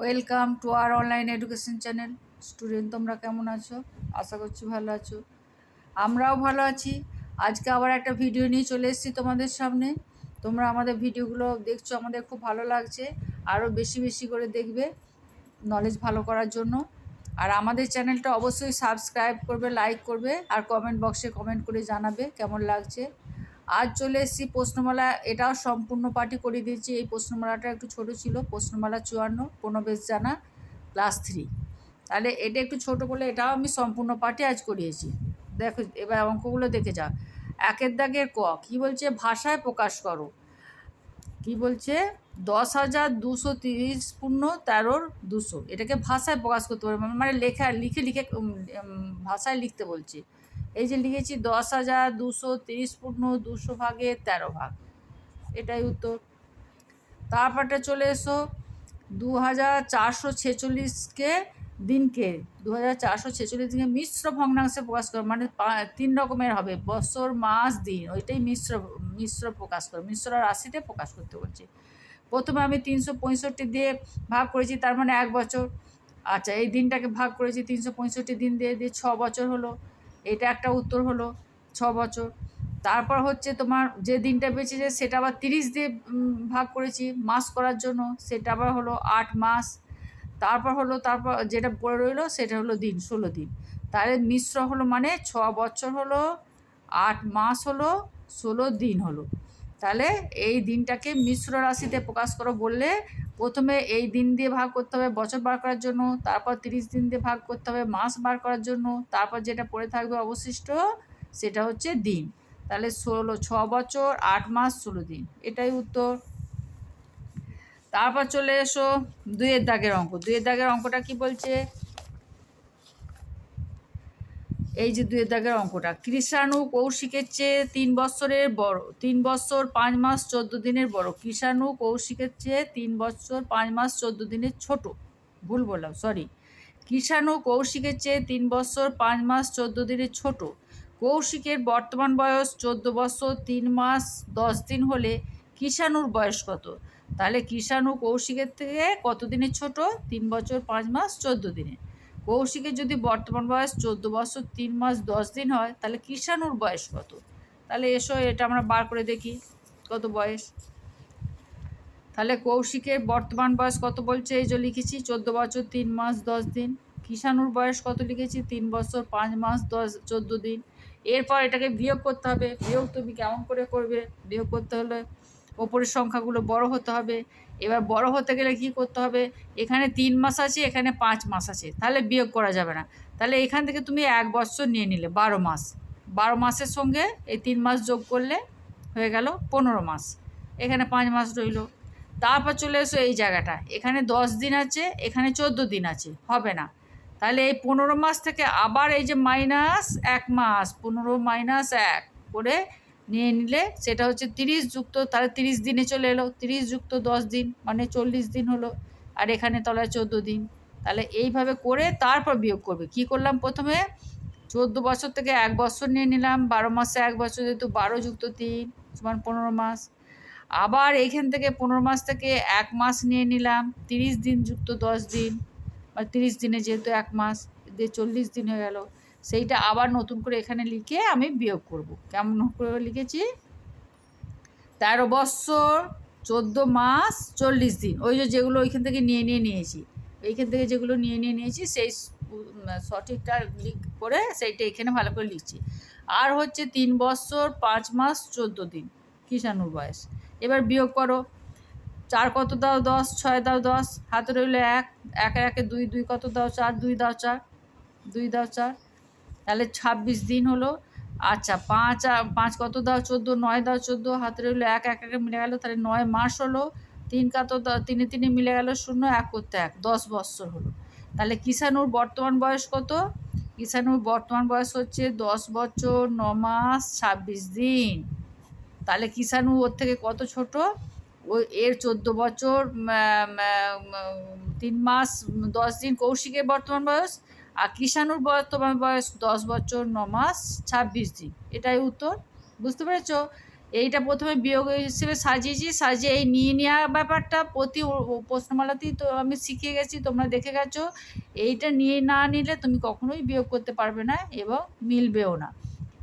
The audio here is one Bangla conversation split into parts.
Welcome to our online education channel. Student, তোমরা কেমন আছো? আশা করছি ভালো আছো। আমরাও ভালো আছি। আজকে আবার একটা ভিডিও নিয়ে চলে এসেছি তোমাদের সামনে। তোমরা আমাদের ভিডিওগুলো দেখছ, আমাদের খুব ভালো লাগছে। আরও বেশি বেশি করে দেখবে নলেজ ভালো করার জন্য। আর আমাদের চ্যানেলটা অবশ্যই সাবস্ক্রাইব করবে লাইক করবে, আর কমেন্ট বক্সে কমেন্ট করে জানাবে কেমন লাগছে। আজ চলে এসেছি প্রশ্নমালা। এটাও সম্পূর্ণ পাঠই করে দিয়েছি। এই প্রশ্নমালাটা একটু ছোট ছিল। প্রশ্নমালা চুয়ান্ন প্রণবেশ জানা। Class three. তাহলে এটা একটু ছোট বলে এটাও আমি সম্পূর্ণ পাঠে আজ করিয়েছি। দেখো, এবার অঙ্কগুলো দেখে যাও। একের দাগের ক, কী বলছে? ভাষায় প্রকাশ করো। কি বলছে? দশ হাজার দুশো তিরিশ পূর্ণ তেরোর দুশো। এটাকে ভাষায় প্রকাশ করতে পারবে। মানে লেখা, লিখে লিখে ভাষায় লিখতে বলছে। এই যে লিখেছি দশ হাজার দুশো তিরিশ পূর্ণ দুশো ভাগে তেরো ভাগ। এটাই উত্তর। তারপরটা চলে এসো। দু হাজার চারশো ছেচল্লিশকে দিনকে, দু হাজার চারশো ছেচল্লিশ দিনকে মিশ্র ভগ্নাংশে প্রকাশ করো। মানে তিন রকমের হবে। বছর, মাস, দিন। ওইটাই মিশ্র মিশ্র প্রকাশ করো। মিশ্র রাশিতে প্রকাশ করতে বলছে। প্রথমে আমি তিনশো পঁয়ষট্টি দিয়ে ভাগ করেছি, তার মানে এক বছর। আচ্ছা এই দিনটাকে ভাগ করেছি, তিনশো পঁয়ষট্টি দিন দিয়ে দিয়ে ছ বছর হলো। এটা একটা উত্তর হলো ছ বছর। তারপর হচ্ছে তোমার যে দিনটা বেঁচে যায়, সেটা আবার তিরিশ দিয়ে ভাগ করেছি মাস করার জন্য। সেটা আবার হলো আট মাস। তারপর হলো, তারপর যেটা পড়ে রইল, সেটা হলো দিন, ষোলো দিন। তাহলে মিশ্র হলো মানে ছ বছর হলো, আট মাস হলো, ষোলো দিন হলো। তাহলে এই দিনটাকে মিশ্র রাশিতে প্রকাশ করো বললে প্রথমে এই দিন দিয়ে ভাগ করতে হবে, বছর বার করার জন্য, তারপর তিরিশ দিন দিয়ে ভাগ করতে হবে, মাস বার করার জন্য, তারপর যেটা পড়ে থাকবে অবশিষ্ট সেটা হচ্ছে দিন। তাহলে ষোলো, ছ বছর, আট মাস, ষোলো দিন, এটাই উত্তর। তারপর চলে এসো দুইয়ের দাগের অঙ্ক, দুইয়ের দাগের অঙ্কটা কি বলছে? এই যে দুই দাগের অঙ্কটা। কৃষাণু কৌশিকের চেয়ে তিন বছরের বড়, তিন বছর পাঁচ মাস চোদ্দ দিনের বড়। কৃষাণু কৌশিকের চেয়ে তিন বছর পাঁচ মাস চোদ্দ দিনের ছোট। ভুল বললাম সরি কৃষাণু কৌশিকের চেয়ে তিন বছর পাঁচ মাস চোদ্দ দিনের ছোট। কৌশিকের বর্তমান বয়স চোদ্দ বছর তিন মাস দশ দিন হলে কৃষাণুর বয়স কত? তাহলে কৃষাণু কৌশিকের থেকে কত দিনের ছোট? তিন বছর পাঁচ মাস চোদ্দ দিনের। কৌশিকের যদি বর্তমান বয়স চোদ্দ বছর, তিন মাস, দশ দিন হয়, তাহলে কৃষাণুর বয়স কত? তাহলে এসো, এটা আমরা বার করে দেখি, কত বয়স? তাহলে কৌশিকের বর্তমান বয়স কত বলছে? এই যে লিখেছি, চোদ্দ বছর, তিন মাস, দশ দিন। কৃষাণুর বয়স কত লিখেছি? তিন বছর, পাঁচ মাস, দশ, চোদ্দ দিন। এরপর এটাকে বিয়োগ করতে হবে। বিয়োগ তুমি কেমন করে করবে? বিয়োগ করতে হলে ওপরের সংখ্যাগুলো বড় হতে হবে। এবার বড় হতে গেলে কি করতে হবে? এখানে তিন মাস আছে, এখানে পাঁচ মাস আছে। তাহলে বিয়োগ করা যাবে না। তাহলে এখান থেকে তুমি এক বছর নিয়ে নিলে, বারো মাস। বারো মাসের সঙ্গে এই তিন মাস যোগ করলে হয়ে গেল পনেরো মাস। এখানে পাঁচ মাস রইল। তারপর চলে এসো এই জায়গাটা। এখানে দশ দিন আছে, এখানে চোদ্দ দিন আছে। হবে না। তাহলে এই পনেরো মাস থেকে আবার এই যে মাইনাস এক মাস, পনেরো মাইনাস এক করে নিয়ে নিলে সেটা হচ্ছে তিরিশ যুক্ত, তাহলে তিরিশ দিনে চলে এলো। তিরিশ যুক্ত দশ দিন মানে চল্লিশ দিন হলো। আর এখানে তলায় চোদ্দ দিন। তাহলে এইভাবে করে তারপর বিয়োগ করবে। কি করলাম প্রথমে? চোদ্দ বছর থেকে এক বছর নিয়ে নিলাম। বারো মাসে এক বছর, যেহেতু বারো যুক্ত তিন, সমান পনেরো মাস। আবার এইখান থেকে পনেরো মাস থেকে এক মাস নিয়ে নিলাম। তিরিশ দিন যুক্ত দশ দিন। বা তিরিশ দিনে যেহেতু এক মাস, দিয়ে চল্লিশ দিন হয়ে গেল। সেইটা আবার নতুন করে এখানে লিখে আমি বিয়োগ করব। কেমন করে লিখেছি? তেরো বৎসর, চোদ্দ মাস, চল্লিশ দিন। ওই যে যেগুলো ওইখান থেকে নিয়ে নিয়ে নিয়েছি। এইখান থেকে যেগুলো নিয়ে নিয়ে নিয়েছি, সেই সঠিকটা লিখ করে সেইটা এখানে ভালো করে লিখছি। আর হচ্ছে তিন বৎসর, পাঁচ মাস, চোদ্দ দিন। কিষাণুর বয়স। এবার বিয়োগ করো। চার কত দাও? দশ। ছয় দাও? দশ। হাতে রইল এক। একে একে দুই। দুই কত দাও? চার। দুই দাও চার। দুই দাও চার। তাহলে ছাব্বিশ দিন হলো। আচ্ছা পাঁচ পাঁচ কত দাও? চোদ্দ, নয় দাও, চোদ্দ। হাতে রইল এক এক, একে মিলে গেলো, তাহলে নয় মাস হলো। তিন কত তিনে তিনে মিলে গেল শূন্য, এক করতে এক, দশ বৎসর হলো। তাহলে কিষাণুর বর্তমান বয়স কত? কিষাণুর বর্তমান বয়স হচ্ছে দশ বছর ন মাস, ছাব্বিশ দিন। তাহলে কিষাণু ওর থেকে কত ছোট? ও এর চোদ্দ বছর তিন মাস, দশ দিন কৌশিকের বর্তমান বয়স আর কিষাণুর তোমার বয়স দশ বছর, ন মাস, ছাব্বিশ দিন। এটাই উত্তর। বুঝতে পেরেছ? এইটা প্রথমে বিয়োগ হিসেবে সাজিয়েছি, সাজিয়ে এই নিয়ে নেওয়া ব্যাপারটা প্রতি প্রশ্নমালাতেই তো আমি শিখিয়ে গেছি, তোমরা দেখে গেছো। এইটা নিয়ে না নিলে তুমি কখনোই বিয়োগ করতে পারবে না এবং মিলবেও না।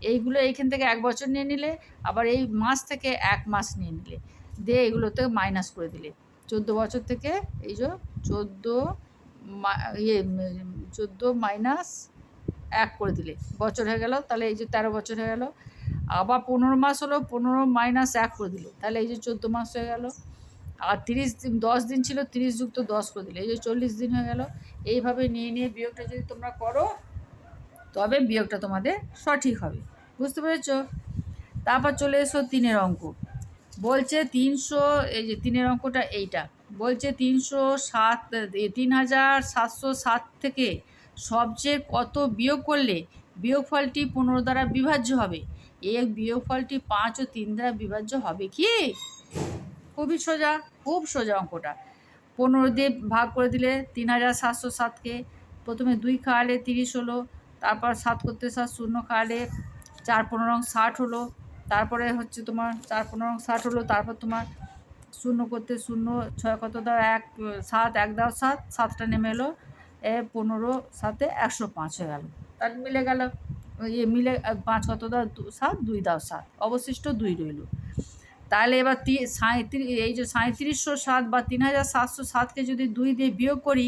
এইগুলো এইখান থেকে এক বছর নিয়ে নিলে, আবার এই মাস থেকে এক মাস নিয়ে নিলে। দিয়ে এগুলোতে মাইনাস করে দিলে। চোদ্দ বছর থেকে, এই যে চোদ্দ ইয়ে চোদ্দ মাইনাস এক করে দিলে। বছর হয়ে গেল, তাহলে এই যে তেরো বছর হয়ে গেল, আবার পনেরো মাস হলো, পনেরো মাইনাস এক করে দিলে, তাহলে এই যে চোদ্দ মাস হয়ে গেল, আর তিরিশ দিন, দশ দিন ছিল, তিরিশ যুক্ত দশ করে দিলে, এই যে চল্লিশ দিন হয়ে গেল, এইভাবে নিয়ে নিয়ে বিয়োগটা যদি তোমরা করো, তবে বিয়োগটা তোমাদের সঠিক হবে। বুঝতে পেরেছ? তারপর চলে এসো তিনের অঙ্ক। বলছে তিনশো, এই যে তিনের অঙ্কটা এইটা বলছে তিনশো সাত তিন হাজার সাতশো সাত থেকে সবচেয়ে কত বিয়োগ করলে বিয়োগফলটি পনেরো দ্বারা বিভাজ্য হবে? এই বিয়োগফলটি পাঁচ ও তিন দ্বারা বিভাজ্য হবে কি? খুবই সোজা, খুব সোজা অঙ্কটা। পনেরো দিয়ে ভাগ করে দিলে তিন হাজার সাতশো সাতকে প্রথমে দুই খাওয়ালে তিরিশ হলো, তারপর সাত করতে সাত শূন্য খাওয়ালে চার পনেরো ষাট হলো, তারপরে হচ্ছে তোমার চার পনেরো ষাট হলো, তারপর তোমার শূন্য করতে শূন্য, ছয় কত দাও, এক, সাত, এক দাও, সাত, সাতটা নেমে এলো, এ পনেরো, সাতে একশো পাঁচ হয়ে গেল। তার মিলে গেল ইয়ে মিলে, পাঁচ কত দাও সাত, দুই দাও, সাত, অবশিষ্ট দুই রইল। তাহলে এবার তি সাঁত্রিশ এই যে সাঁত্রিশশো সাত বা তিন হাজার সাতশো সাতকে যদি দুই দিয়ে বিয়োগ করি,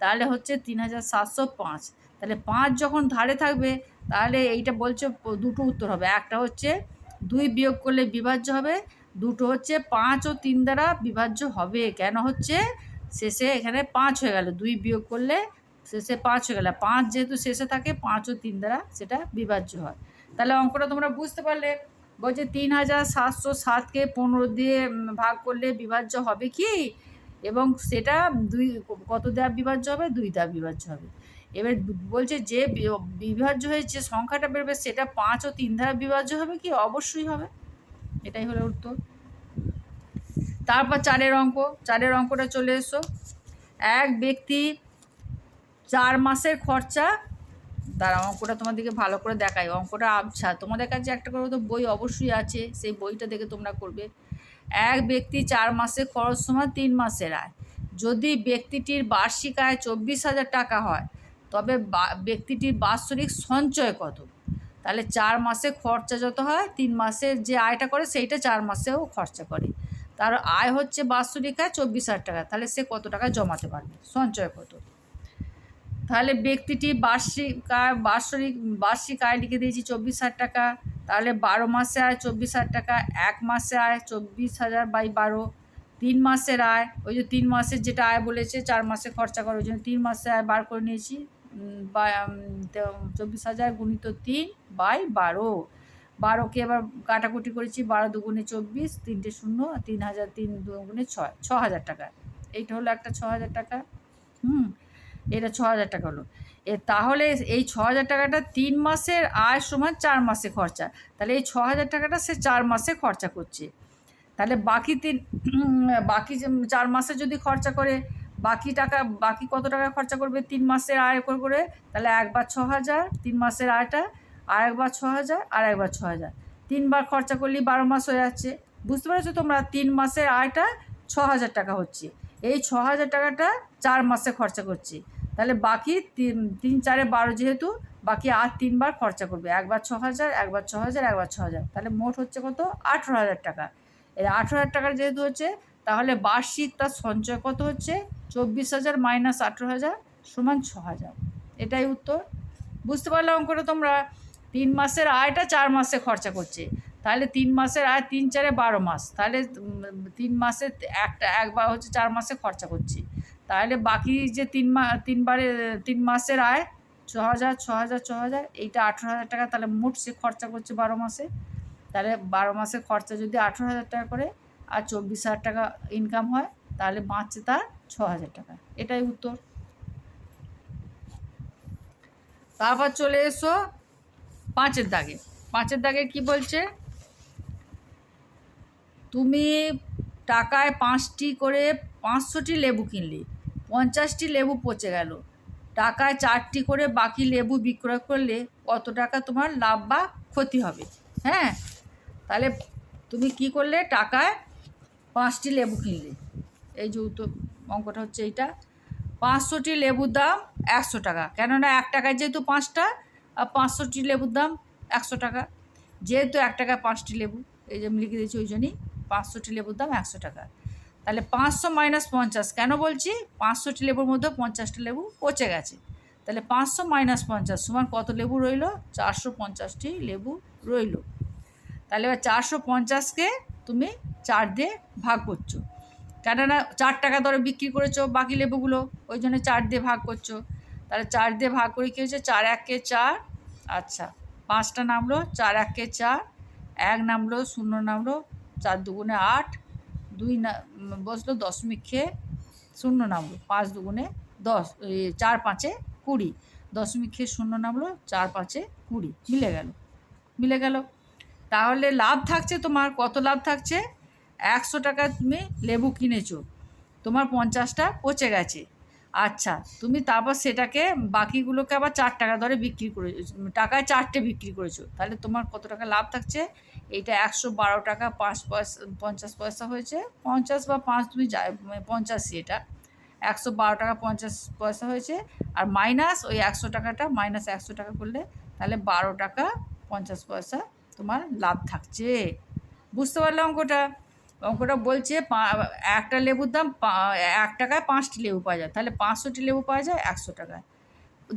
তাহলে হচ্ছে তিন হাজার সাতশো পাঁচ। তাহলে পাঁচ যখন ধারে থাকবে, তাহলে এইটা বলছে, দুটো উত্তর হবে। একটা হচ্ছে দুই বিয়োগ করলে বিভাজ্য হবে দুটো হচ্ছে পাঁচ ও তিন দ্বারা বিভাজ্য হবে। কেন হচ্ছে? শেষে এখানে পাঁচ হয়ে গেল। দুই বিয়োগ করলে শেষে পাঁচ হয়ে গেল। পাঁচ যেহেতু শেষে থাকে, পাঁচ ও তিন দ্বারা সেটা বিভাজ্য হয়। তাহলে অঙ্কটা তোমরা বুঝতে পারলে। বলছে তিন হাজার সাতশো সাতকে পনেরো দিয়ে ভাগ করলে বিভাজ্য হবে কি? এবং সেটা দুই কত দেওয়া বিভাজ্য হবে? দুই দেওয়া বিভাজ্য হবে। এবার বলছে যে বিভাজ্য হয়ে যে সংখ্যাটা বেরোবে, সেটা পাঁচ ও তিন দ্বারা বিভাজ্য হবে কি? অবশ্যই হবে। এটাই হলো উত্তর। তারপর চারের অঙ্ক, চারের অঙ্কটা চলে এসো। এক ব্যক্তি চার মাসের খরচা তার অঙ্কটা তোমাদেরকে ভালো করে দেখায় অঙ্কটা আবছা। তোমাদের কাছে একটা করে তো বই অবশ্যই আছে, সেই বইটা দেখে তোমরা করবে। এক ব্যক্তি চার মাসে খরচ সময় তিন মাসের আয়। যদি ব্যক্তিটির বার্ষিক আয় চব্বিশ হাজার টাকা হয়, তবে ব্যক্তিটির বাৎসরিক সঞ্চয় কত? তাহলে চার মাসে খরচা যত হয়, তিন মাসে যে আয়টা করে সেইটা চার মাসেও খরচা করে। তার আয় হচ্ছে বাৎসরিক আয় চব্বিশ হাজার টাকা, তাহলে সে কত টাকা জমাতে পারবে? সঞ্চয় কত? তাহলে ব্যক্তিটি বার্ষিক আয়, বাৎসরিক, বার্ষিক আয় লিখে দিয়েছি চব্বিশ হাজার টাকা, তাহলে বারো মাসে আয় চব্বিশ হাজার টাকা, এক মাসে আয় চব্বিশ হাজার বাই বারো, তিন মাসের আয়, ওই যে তিন মাসের যেটা আয় বলেছে, চার মাসে খরচা করার জন্য তিন মাসে আয় বার করে নিয়েছি চব্বিশ হাজার গুণিত তিন বাই বারো। বারোকে এবার কাটাকুটি করেছি বারো দুগুণে চব্বিশ, তিনটে শূন্য, তিন হাজার তিন দুগুণে ছয়, ছ হাজার টাকা। এইটা হলো একটা ছ হাজার টাকা। হুম, এটা ছ হাজার টাকা হলো। এ, তাহলে এই ছ হাজার টাকাটা তিন মাসের আয় সমান চার মাসে খরচা। তাহলে এই ছ হাজার টাকাটা সে চার মাসে খরচা করছে। তাহলে বাকি তিন বাকি চার মাসে যদি খরচা করে বাকি টাকা, বাকি কত টাকা খরচা করবে? তিন মাসের আয় করে করে, তাহলে একবার ছ হাজার তিন মাসের আয়টা আর একবার ছ হাজার আর একবার ছ হাজার তিনবার খরচা করলেই বারো মাস হয়ে যাচ্ছে। বুঝতে পেরেছ তোমরা? তিন মাসের আয়টা ছ হাজার টাকা হচ্ছে। এই ছ হাজার টাকাটা চার মাসে খরচা করছে। তাহলে বাকি তিন তিন চারে বারো যেহেতু, বাকি আর তিনবার খরচা করবে। একবার ছ হাজার একবার ছ হাজার একবার ছ হাজার তাহলে মোট হচ্ছে কত? আঠেরো হাজার টাকা। এই আঠেরো হাজার টাকার যেহেতু হচ্ছে তাহলে বার্ষিক তার সঞ্চয় কত হচ্ছে? চব্বিশ হাজার মাইনাস আঠেরো হাজার সমান ছ হাজার। এটাই উত্তর। বুঝতে পারলে অঙ্কটা তোমরা, তিন মাসের আয়টা চার মাসে খরচা করছে। তাহলে তিন মাসের আয় তিন চারে বারো মাস। তাহলে তিন মাসে একটা একবার হচ্ছে চার মাসে খরচা করছে। তাহলে বাকি যে তিন মা তিনবারে তিন মাসের আয় ছ হাজার ছ হাজার ছ হাজার, এইটা আঠেরো হাজার টাকা, তাহলে মোট সে খরচা করছে বারো মাসে। তাহলে বারো মাসের খরচা যদি আঠেরো হাজার টাকা করে আর চব্বিশ হাজার টাকা ইনকাম হয়, তাহলে বাঁচছে তার ছ হাজার টাকা। এটাই উত্তর। তারপর চলে এসো পাঁচের দাগে। পাঁচের দাগে কি বলছে? তুমি টাকায় পাঁচটি করে পাঁচশোটি লেবু কিনলে, পঞ্চাশটি লেবু পচে গেল। টাকায় চারটি করে বাকি লেবু বিক্রয় করলে কত টাকা তোমার লাভ বা ক্ষতি হবে? হ্যাঁ? তাহলে তুমি কি করলে? টাকায় পাঁচটি লেবু কিনলে। এই যে উত্তর অঙ্কটা হচ্ছে এইটা। পাঁচশোটি লেবুর দাম একশো টাকা। কেননা এক টাকায় যেহেতু পাঁচটা, আর পাঁচশোটি লেবুর দাম একশো টাকা। যেহেতু এক টাকায় পাঁচটি লেবু, এই যে আমি লিখে দিয়েছি ওই জন্যই, পাঁচশোটি লেবুর দাম একশো টাকা। তাহলে পাঁচশো মাইনাস পঞ্চাশ, কেন বলছি? পাঁচশোটি লেবুর মধ্যে পঞ্চাশটা লেবু পচে গেছে। তাহলে পাঁচশো মাইনাস পঞ্চাশ সমান কত লেবু রইল? চারশো পঞ্চাশটি লেবু রইল। তাহলে এবার চারশো পঞ্চাশকে তুমি চার দিয়ে ভাগ করছ। কেননা চার টাকা দরে বিক্রি করেছ বাকি লেবুগুলো, ওই জন্য চার দিয়ে ভাগ করছ। তাহলে চার দিয়ে ভাগ করে কী হয়েছে? চার এককে চার আচ্ছা পাঁচটা নামলো, চার এককে চার, এক নামলো, শূন্য নামলো, চার দুগুণে আট, দুই না, বসল দশমিক খেয়ে শূন্য নামলো, পাঁচ দুগুণে দশ চার পাঁচে কুড়ি দশমিক খেয়ে শূন্য নামলো, চার পাঁচে কুড়ি, মিলে গেল মিলে গেল। তাহলে লাভ থাকছে তোমার, কত লাভ থাকছে? একশো টাকা তুমি লেবু কিনেছো। তোমার পঞ্চাশটা পচে গেছে। আচ্ছা তুমি তারপর সেটাকে বাকিগুলোকে আবার চার টাকা দরে বিক্রি করে, টাকায় চারটে বিক্রি করেছ। তাহলে তোমার কত টাকা লাভ থাকছে? এইটা একশো বারো টাকা, পাঁচ পয়সা, পঞ্চাশ পয়সা হয়েছে। পঞ্চাশ বা পাঁচ তুমি যা মানে পঞ্চাশি এটা। একশো বারো টাকা, পঞ্চাশ পয়সা হয়েছে। আর মাইনাস ওই একশো টাকাটা, মাইনাস একশো টাকা করলে তাহলে বারো টাকা, পঞ্চাশ পয়সা তোমার লাভ থাকছে। বুঝতে পারলাম অঙ্কটা অঙ্কটা বলছে একটা লেবুর দাম এক টাকায় পাঁচটি লেবু পাওয়া যায়। তাহলে পাঁচশোটি লেবু পাওয়া যায়, একশো টাকায়।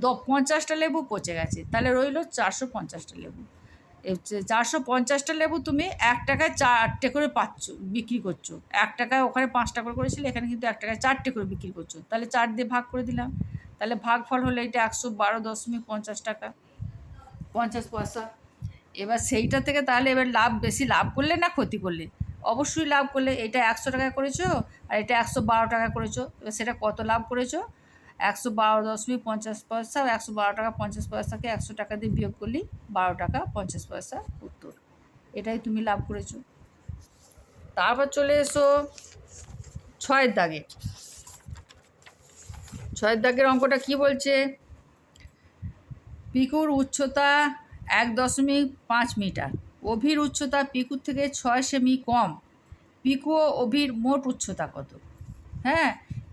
দ, পঞ্চাশটা লেবু পচে গেছে। তাহলে রইল চারশো পঞ্চাশটা লেবু। চারশো পঞ্চাশটা লেবু তুমি এক টাকায় চারটে করে পাচ্ছ, বিক্রি করছ। এক টাকায় ওখানে পাঁচটা করে করেছিলে, এখানে কিন্তু এক টাকায় চারটে করে বিক্রি করছ। তাহলে চার দিয়ে ভাগ করে দিলাম। তাহলে ভাগ ফল হলো এটা একশো বারো দশমিক পঞ্চাশ টাকা, পঞ্চাশ পয়সা। এবার সেইটা থেকে তাহলে এবার লাভ, বেশি লাভ করলে না ক্ষতি করলে? অবশ্যই লাভ করলে এটা একশো টাকা করেছ আর এটা একশো বারো টাকা করেছ। এবার সেটা কত লাভ করেছ? একশো বারো দশমিক পঞ্চাশ পয়সা, একশো বারো টাকা পঞ্চাশ পয়সাকে একশো টাকা দিয়ে বিয়োগ করলি, বারো টাকা পঞ্চাশ পয়সা উত্তর। এটাই তুমি লাভ করেছ। তারপর চলে এসো ছয়ের দাগে। ছয়ের দাগের অঙ্কটা কি বলছে? পিকুর উচ্চতা এক দশমিক পাঁচ মিটার। অভির উচ্চতা পিকুর থেকে ছয় সেমি কম। পিকু ও অভির মোট উচ্চতা কত? হ্যাঁ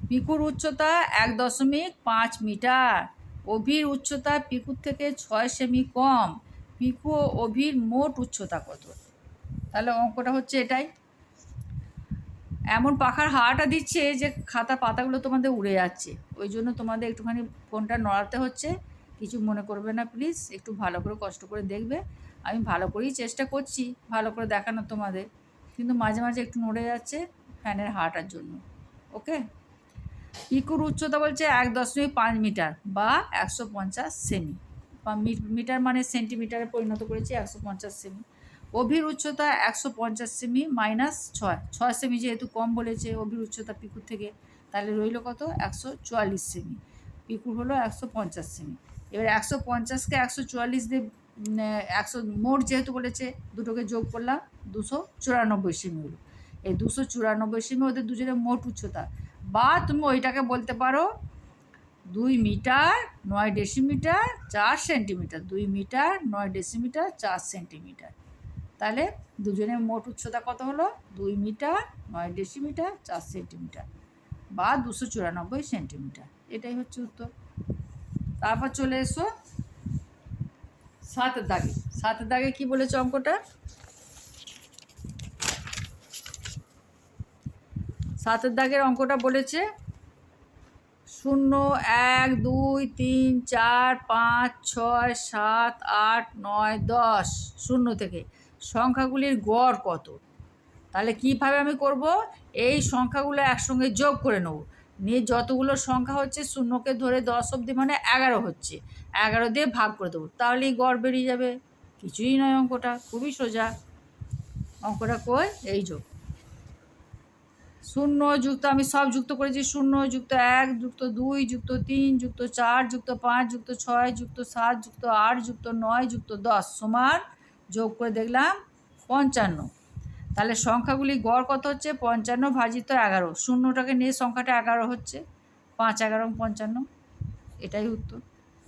পিকুর উচ্চতা এক দশমিক পাঁচ মিটার। অভির উচ্চতা পিকুর থেকে ছয় সেমি কম। পিকু ও অভির মোট উচ্চতা কত? তাহলে অঙ্কটা হচ্ছে এটাই। এমন পাখার হাওয়াটা দিচ্ছে যে খাতা পাতাগুলো তোমাদের উড়ে যাচ্ছে। ওই জন্য তোমাদের একটুখানি ফোনটা নড়াতে হচ্ছে। কিছু মনে করবে না, প্লিজ। একটু ভালো করে কষ্ট করে দেখবে। আমি ভালো করেই চেষ্টা করছি ভালো করে দেখানো তোমাদের। কিন্তু মাঝে মাঝে একটু নড়ে যাচ্ছে ফ্যানের হাওয়াটার জন্য, ওকে? পিকুর উচ্চতা বলছে এক দশমিক পাঁচ মিটার বা একশো পঞ্চাশ সেমি। বা মিটার মানে সেন্টিমিটারে পরিণত করেছি একশো পঞ্চাশ সেমি। অভির উচ্চতা একশো পঞ্চাশ সেমি মাইনাস ছয়। ছয় সেমি যেহেতু কম বলেছে অভির উচ্চতা পিকুর থেকে, তাহলে রইল কত? একশো চুয়াল্লিশ সেমি। পিকুর হলো একশো পঞ্চাশ সেমি। এবার একশো পঞ্চাশকে একশো চুয়াল্লিশ দিয়ে একশো, মোট যেহেতু বলেছে, দুটোকে যোগ করলাম দুশো চুরানব্বই সেমি হলো। এই দুশো চুরানব্বই সেমি ওদের দুজনের মোট উচ্চতা। বা তুমি ওইটাকে বলতে পারো, দুই মিটার নয় ডেসিমিটার চার সেন্টিমিটার, দুই মিটার নয় ডেসিমিটার চার সেন্টিমিটার। তাহলে দুজনের মোট উচ্চতা কত হলো? দুই মিটার নয় ডেসিমিটার চার সেন্টিমিটার বা দুশো চুরানব্বই সেন্টিমিটার। এটাই হচ্ছে উত্তর। তারপর চলে এসো সাতের দাগে। সাতের দাগে কি বলেছে অঙ্কটা? সাতের দাগের অঙ্কটা বলেছে, শূন্য, এক, দুই, তিন, চার, পাঁচ, ছয়, সাত, আট, নয়, দশ, শূন্য থেকে। সংখ্যাগুলির গড় কত? তাহলে কীভাবে আমি করব? এই সংখ্যাগুলো একসঙ্গে যোগ করে নেব। নিয়ে যতগুলো সংখ্যা হচ্ছে শূন্যকে ধরে দশ অবধি মানে এগারো হচ্ছে। এগারো দিয়ে ভাগ করে দেবো। তাহলেই গড় বেরিয়ে যাবে। কিছুই নয় অঙ্কটা, খুবই সোজা। অঙ্কটা কই? এই যোগ শূন্য যুক্ত, আমি সব যুক্ত করেছি। শূন্য যুক্ত এক, যুক্ত দুই, যুক্ত তিন, যুক্ত চার, যুক্ত পাঁচ, যুক্ত ছয়, যুক্ত সাত, যুক্ত আট, যুক্ত নয়, যুক্ত দশ সমান যোগ করে দেখলাম পঞ্চান্ন। তাহলে সংখ্যাগুলি গড় কত হচ্ছে? পঞ্চান্ন ভাজিত এগারো। শূন্যটাকে নিয়ে সংখ্যাটা এগারো হচ্ছে। পাঁচ, এগারো, পঞ্চান্ন। এটাই উত্তর।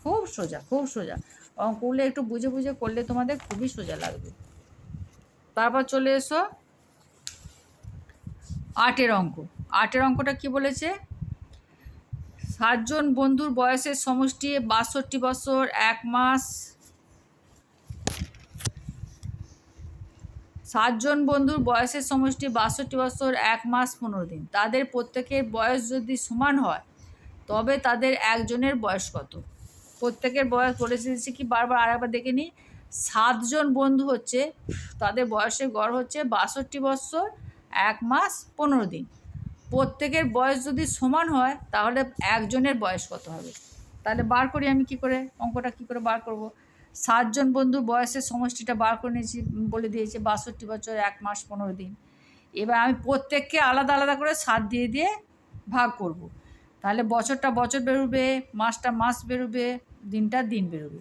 খুব সোজা খুব সোজা। অঙ্কগুলো একটু বুঝে বুঝে করলে তোমাদের খুবই সোজা লাগবে। তারপর চলে এসো। আটের অঙ্ক। আটের অঙ্কটা কি বলেছে? সাতজন বন্ধুর বয়সের সমষ্টি বাষট্টি বছর, এক মাস সাতজন বন্ধুর বয়সের সমষ্টি বাষট্টি বছর, এক মাস, পনেরো দিন। তাদের প্রত্যেকের বয়স যদি সমান হয়, তবে তাদের একজনের বয়স কত? প্রত্যেকের বয়স বলে কি বারবার আরেকবার দেখে নিই। সাতজন বন্ধু হচ্ছে, তাদের বয়সের গড় হচ্ছে বাষট্টি বছর, এক মাস, পনেরো দিন। প্রত্যেকের বয়স যদি সমান হয়, তাহলে একজনের বয়স কত হবে? তাহলে বার করি আমি কি করে? অঙ্কটা কি করে বার করব? সাতজন বন্ধু বয়সের সমষ্টিটা বার করে নিয়েছি, বলে দিয়েছে বাষট্টি বছর, এক মাস, পনেরো দিন। এবার আমি প্রত্যেককে আলাদা আলাদা করে সাত দিয়ে দিয়ে ভাগ করব। তাহলে বছরটা বছর বেরোবে, মাসটা মাস বেরোবে, দিনটা দিন বেরোবে।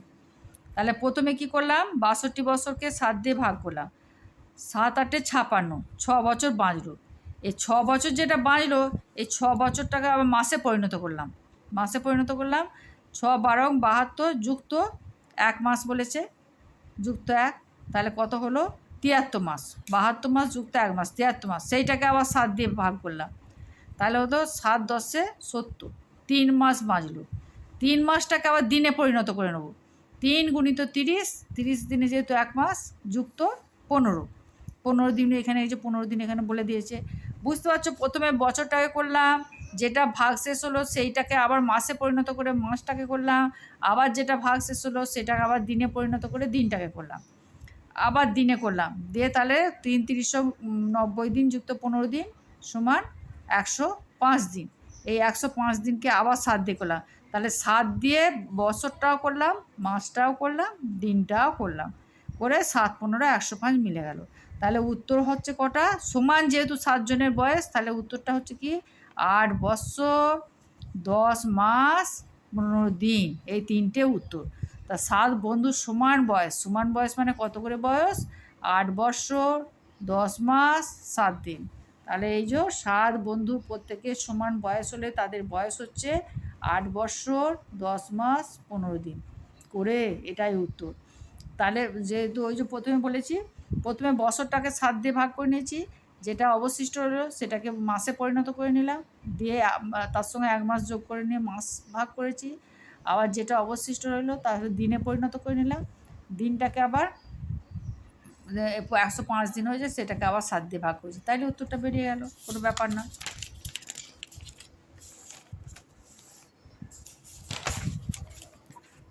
তাহলে প্রথমে কি করলাম? বাষট্টি বছরকে সাত দিয়ে ভাগ করলাম। সাত, আটে ছাপান্ন, ছ বছর বাঁচলো। এই ছ বছর যেটা বাঁচলো, এই ছ বছরটাকে আবার মাসে পরিণত করলাম। মাসে পরিণত করলাম, ছ বারং বাহাত্তর যুক্ত এক মাস বলেছে, যুক্ত এক, তাহলে কত হলো? তিয়াত্তর মাস, বাহাত্তর মাস, যুক্ত এক মাস, তিয়াত্তর মাস। সেইটাকে আবার সাত দিয়ে ভাগ করলাম। তাহলে হতো সাত দশে সত্তর, তিন মাস বাঁচলো। তিন মাসটাকে আবার দিনে পরিণত করে নেব। তিন গুণিত তিরিশ তিরিশ দিনে যেহেতু এক মাস, যুক্ত পনেরো। পনেরো দিন এখানে এই যে পনেরো দিন এখানে বলে দিয়েছে। বুঝতে পারছ? প্রথমে বছরটাকে করলাম যেটা ভাগ শেষ হলো সেইটাকে আবার মাসে পরিণত করে মাসটাকে করলাম, আবার যেটা ভাগ শেষ হলো সেটাকে আবার দিনে পরিণত করে দিনটাকে করলাম। আবার দিনে করলাম, দিয়ে তাহলে তিন তিরিশশো নব্বই দিন যুক্ত পনেরো দিন সমান একশো পাঁচ দিন। এই একশো পাঁচ দিনকে আবার সাত দিয়ে করলাম। তাহলে সাত দিয়ে বছরটাও করলাম, মাসটাও করলাম, দিনটাও করলাম। করে সাত পনেরো একশো পাঁচ মিলে গেল। তাহলে উত্তর হচ্ছে কটা? সমান যেহেতু সাতজনের বয়স, তাহলে উত্তরটা হচ্ছে কি? আট বৎসর, দশ মাস, পনেরো দিন। এই তিনটে উত্তর। তা সাত বন্ধুর সমান বয়স। সমান বয়স মানে কত করে বয়স? আট বৎসর, দশ মাস, সাত দিন। তাহলে এই যে সাত বন্ধুর প্রত্যেকের সমান বয়স হলে তাদের বয়স হচ্ছে আট বৎসর, দশ মাস, পনেরো দিন। করে এটাই উত্তর। তাহলে যেহেতু ওই যে প্রথমে বলেছি, প্রথমে বছরটাকে সাত দিয়ে ভাগ করে নিয়েছি। যেটা অবশিষ্ট হলো সেটাকে মাসে পরিণত করে নিলাম। দিয়ে তার সঙ্গে এক মাস যোগ করে নিয়ে মাস ভাগ করেছি। আবার যেটা অবশিষ্ট রইল তাহলে দিনে পরিণত করে নিলাম। দিনটাকে আবার একশো পাঁচ দিন হয়েছে, সেটাকে আবার সাত দিয়ে ভাগ করেছি। তাইলে উত্তরটা বেরিয়ে গেল, কোনো ব্যাপার না।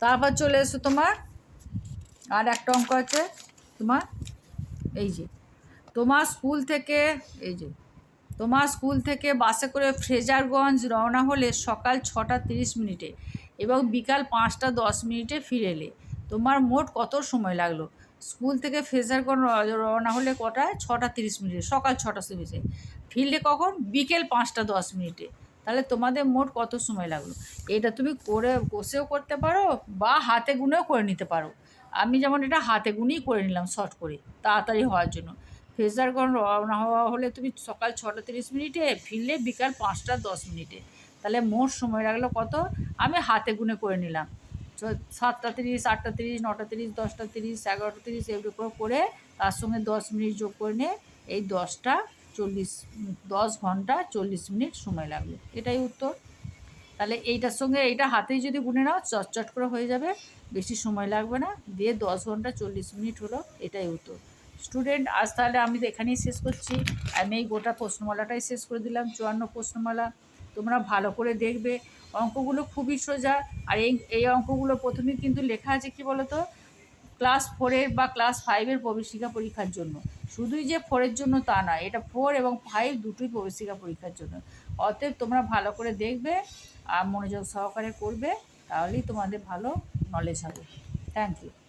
তারপর চলে এসো তোমার, আর একটা অঙ্ক আছে তোমার, এই যে তোমার স্কুল থেকে, এই যে, তোমার স্কুল থেকে বাসে করে ফ্রেজারগঞ্জ রওনা হলে সকাল ছটা তিরিশ মিনিটে এবং বিকাল পাঁচটা দশ মিনিটে ফিরে এলে। তোমার মোট কত সময় লাগল? স্কুল থেকে ফ্রেজারগঞ্জ রওনা হলে কটায় ছটা তিরিশ মিনিটে, সকাল ছটা মিনিটে ফিরলে কখন? বিকেল পাঁচটা দশ মিনিটে। তাহলে তোমাদের মোট কত সময় লাগল? এটা তুমি করে কষেও করতে পারো বা হাতে গুনেও করে নিতে পারো। আমি যেমন এটা হাতে গুনেই করে নিলাম শর্ট করে, তাড়াতাড়ি হওয়ার জন্য। ফ্রেজারগঞ্জ রওনা হওয়া হলে তুমি সকাল ছটা তিরিশ মিনিটে ফিরলে বিকাল পাঁচটা দশ মিনিটে। তাহলে মোট সময় লাগল কত? আমি হাতে গুনে করে নিলাম। সাতটা তিরিশ, আটটা তিরিশ, নটা তিরিশ, দশটা তিরিশ, এগারোটা তিরিশ, এগুলো করে করে তার সঙ্গে দশ মিনিট যোগ করে নিয়ে এই দশটা চল্লিশ, দশ ঘণ্টা চল্লিশ মিনিট সময় লাগল। এটাই উত্তর। তাহলে এইটার সঙ্গে এইটা হাতেই যদি গুনে নাও, চটচট করে হয়ে যাবে। বেশি সময় লাগবে না। দিয়ে দশ ঘণ্টা চল্লিশ মিনিট হলো, এটাই উত্তর। স্টুডেন্ট, আজ তাহলে আমি তো এখানেই শেষ করছি। আমি এই গোটা প্রশ্নমালাটাই শেষ করে দিলাম, চুয়ান্ন প্রশ্নমালা। তোমরা ভালো করে দেখবে। অঙ্কগুলো খুবই সোজা। আর এই এই অঙ্কগুলো প্রথমে কিন্তু লেখা আছে কি বলতো? ক্লাস ফোরের বা ক্লাস ফাইভের প্রবেশিকা পরীক্ষার জন্য। শুধুই যে ফোরের জন্য তা নয়, এটা ফোর এবং ফাইভ দুটোই প্রবেশিকা পরীক্ষার জন্য। অতএব তোমরা ভালো করে দেখবে আর মনোযোগ সহকারে করবে, তাহলেই তোমাদের ভালো নলেজ হবে। Thank you